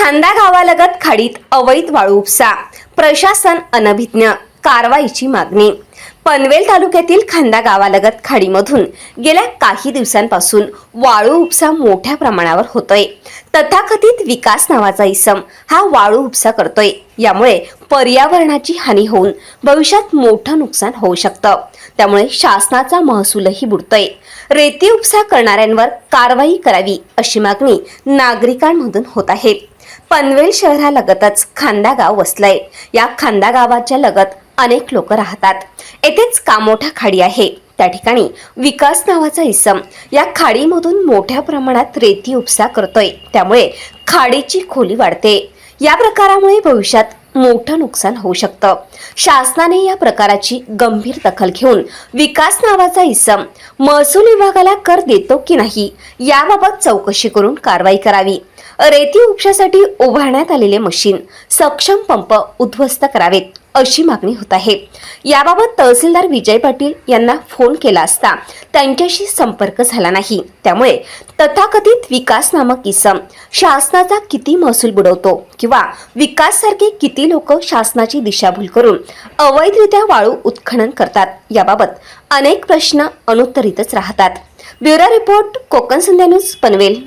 खांदा गावालगत खाडीत अवैध वाळू उपसा. प्रशासन अनभिज्ञ. कारवाईची मागणी. पनवेल तालुक्यातील खांदा गावालगत खाडीमधून गेल्या काही दिवसांपासून वाळू उपसा मोठ्या प्रमाणावर होतोय. तथाकथित विकास नावाचा इसम हा वाळू उपसा करतोय. यामुळे पर्यावरणाची हानी होऊन भविष्यात मोठं नुकसान होऊ शकतं. त्यामुळे शासनाचा महसूलही बुडतोय. रेती उपसा करणाऱ्यांवर कारवाई करावी अशी मागणी नागरिकांमधून होत आहे. पनवेल शहरालगतच खांदा गाव वसलंय. या खांदा गावाच्या लगत अनेक लोक राहतात. येथेच कामोठा खाडी आहे. त्या ठिकाणी विकास नावाचा इसम या खाडीमधून मोठ्या प्रमाणात रेती उपसा करतोय. त्यामुळे खाडीची खोली वाढते. या प्रकारामुळे भविष्यात मोठं नुकसान होऊ शकतं. शासनाने या प्रकाराची गंभीर दखल घेऊन विकास नावाचा इसम महसूल विभागाला कर देतो की नाही याबाबत चौकशी करून कारवाई करावी. रेती उपशासाठी उभारण्यात आलेले मशीन सक्षम पंप उद्ध्वस्त करावेत. अशी मागणी होत आहे. याबाबत तहसीलदार विजय पाटील यांना फोन केला असता त्यांच्याशी संपर्क झाला नाही. त्यामुळे तथाकथित विकास नामक इसम शासनाचा किती महसूल बुडवतो किंवा विकास सारखे किती लोक शासनाची दिशाभूल करून अवैधरित्या वाळू उत्खनन करतात याबाबत अनेक प्रश्न अनुत्तरितच राहतात. Bureau report Konkan Sandhya news Panvel.